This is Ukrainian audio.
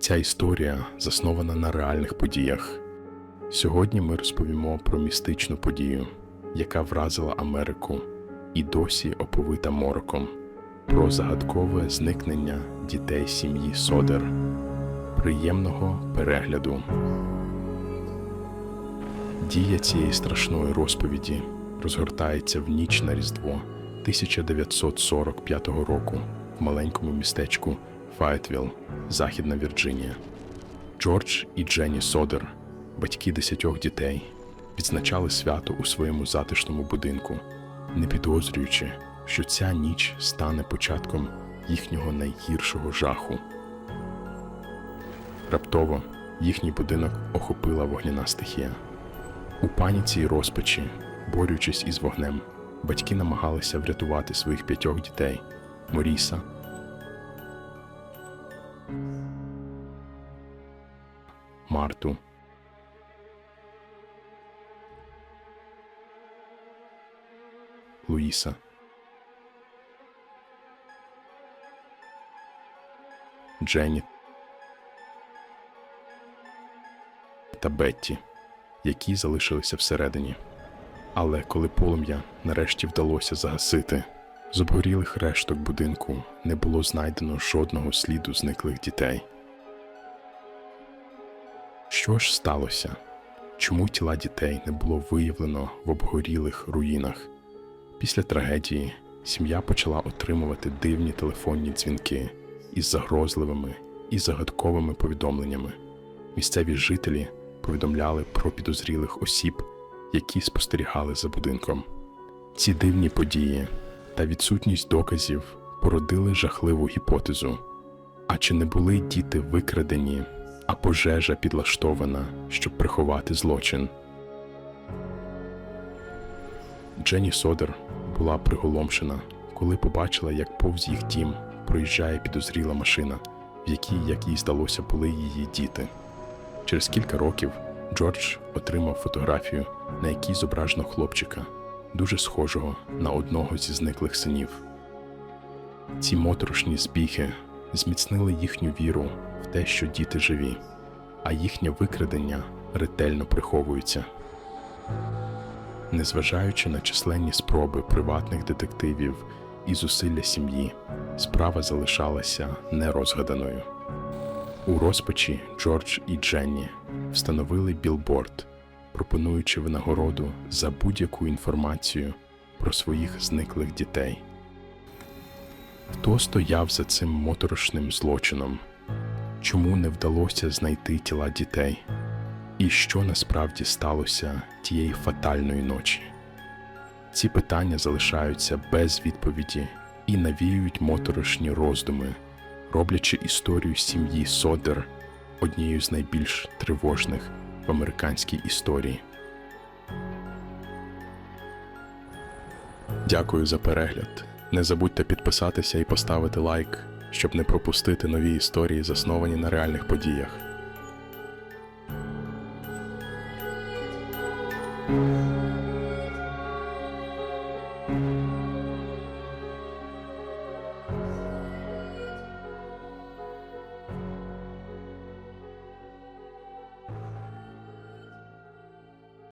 Ця історія заснована на реальних подіях. Сьогодні ми розповімо про містичну подію, яка вразила Америку і досі оповита мороком, про загадкове зникнення дітей сім'ї Содер. Приємного перегляду. Дія цієї страшної розповіді розгортається в ніч на Різдво 1945 року в маленькому містечку Файтвілл, Західна Вірджинія. Джордж і Дженні Содер, батьки десятьох дітей, відзначали свято у своєму затишному будинку, не підозрюючи, що ця ніч стане початком їхнього найгіршого жаху. Раптово їхній будинок охопила вогняна стихія. У паніці й розпачі, борючись із вогнем, батьки намагалися врятувати своїх п'ятьох дітей Моріса, Марту, Луїса, Дженні та Бетті, які залишилися всередині. Але коли полум'я нарешті вдалося загасити, з обгорілих решток будинку не було знайдено жодного сліду зниклих дітей. Що ж сталося? Чому тіла дітей не було виявлено в обгорілих руїнах? Після трагедії сім'я почала отримувати дивні телефонні дзвінки із загрозливими і загадковими повідомленнями. Місцеві жителі повідомляли про підозрілих осіб, які спостерігали за будинком. Ці дивні події та відсутність доказів породили жахливу гіпотезу. А чи не були діти викрадені, а пожежа підлаштована, щоб приховати злочин? Дженні Содер була приголомшена, коли побачила, як повз їх дім проїжджає підозріла машина, в якій, як їй здалося, були її діти. Через кілька років Джордж отримав фотографію, на якій зображено хлопчика, дуже схожого на одного зі зниклих синів. Ці моторошні збіги зміцнили їхню віру в те, що діти живі, а їхнє викрадення ретельно приховується. Незважаючи на численні спроби приватних детективів і зусилля сім'ї, справа залишалася нерозгаданою. У розпачі Джордж і Дженні встановили білборд, пропонуючи винагороду за будь-яку інформацію про своїх зниклих дітей. Хто стояв за цим моторошним злочином? Чому не вдалося знайти тіла дітей? І що насправді сталося тієї фатальної ночі? Ці питання залишаються без відповіді і навіюють моторошні роздуми, роблячи історію сім'ї Содер однією з найбільш тривожних в американській історії. Дякую за перегляд. Не забудьте підписатися і поставити лайк, щоб не пропустити нові історії, засновані на реальних подіях.